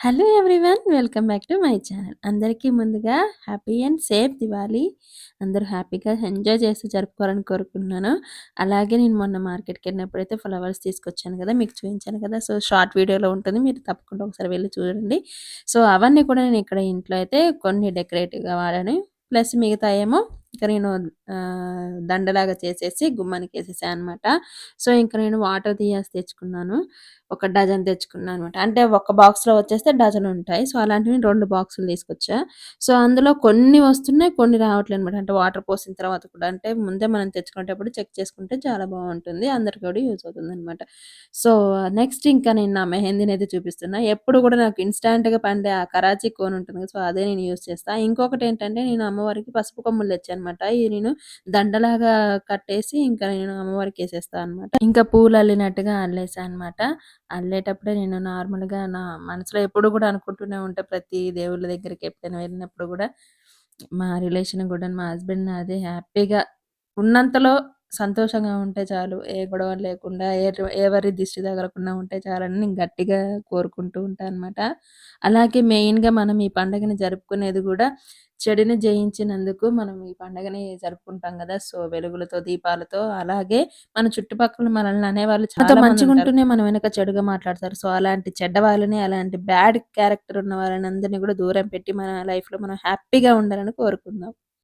Hello everyone welcome back to my channel. అందరికీ ముందుగా happy and safe Diwali. అందరూ హ్యాపీగా ఎంజాయ్ చేస్తూ జరుపుకోవాలని కోరుకున్నాను అలాగే నేను మొన్న మార్కెట్కి వెళ్ళినప్పుడైతే ఫ్లవర్స్ తీసుకొచ్చాను కదా మీకు చూపించాను కదా. సో షార్ట్ వీడియోలో ఉంటుంది మీరు తప్పకుండా ఒకసారి వెళ్ళి చూడండి. సో అవన్నీ కూడా నేను ఇక్కడ ఇంట్లో అయితే కొన్ని డెకరేటివ్గా వాడాను. ప్లస్ మిగతా ఏమో ఇంకా నేను దండలాగా చేసేసి గుమ్మానికి వేసేసాను అనమాట సో ఇంకా నేను వాటర్ తీయాల్సి తెచ్చుకున్నాను. ఒక డజన్ తెచ్చుకున్నాను అనమాట అంటే ఒక బాక్స్లో వచ్చేస్తే డజన్ ఉంటాయి. సో అలాంటివి రెండు బాక్సులు తీసుకొచ్చా. సో అందులో కొన్ని వస్తున్నాయి కొన్ని రావట్లేదు అనమాట అంటే వాటర్ పోసిన తర్వాత కూడా. అంటే ముందే మనం తెచ్చుకునేటప్పుడు చెక్ చేసుకుంటే చాలా బాగుంటుంది. అందరికి కూడా యూజ్ అవుతుంది అనమాట సో నెక్స్ట్ ఇంకా నేను నా మెహందీని అయితే చూపిస్తున్నా. ఎప్పుడు కూడా నాకు ఇన్స్టాంట్గా పండే ఆ కరాచీ కోన్ ఉంటుంది సో అదే నేను యూజ్ చేస్తాను ఇంకొకటి ఏంటంటే నేను అమ్మవారికి పసుపు కొమ్ములు తెచ్చాను అనమాట ఇది నేను దండలాగా కట్టేసి ఇంకా నేను అమ్మవారికి వేసేస్తాను అనమాట ఇంకా పూలు అల్లినట్టుగా అల్లేసా అనమాట అల్లేటప్పుడే నేను నార్మల్గా నా మనసులో ఎప్పుడు కూడా అనుకుంటూనే ఉంటా ప్రతి దేవుళ్ళ దగ్గరికి ఎప్పుడైనా వెళ్ళినప్పుడు కూడా. మా రిలేషన్ కూడా మా హస్బెండ్ అదే హ్యాపీగా ఉన్నంతలో సంతోషంగా ఉంటే చాలు ఏ గొడవ లేకుండా ఎవరి దిష్టి తగలకుండా ఉంటే చాలని నేను గట్టిగా కోరుకుంటూ ఉంటాను అనమాట అలాగే మెయిన్గా మనం ఈ పండుగని జరుపుకునేది కూడా చెడుని జయించినందుకు మనం ఈ పండుగని జరుపుకుంటాం కదా. సో వెలుగులతో దీపాలతో అలాగే మన చుట్టుపక్కల మనల్ని అనేవాళ్ళు చాలా మంచిగా ఉంటూనే మనం వెనక చెడుగా మాట్లాడతారు. సో అలాంటి చెడ్డ వాళ్ళని అలాంటి బ్యాడ్ క్యారెక్టర్ ఉన్న వాళ్ళని అందరినీ కూడా దూరం పెట్టి మన లైఫ్లో మనం హ్యాపీగా ఉండాలని కోరుకుందాం.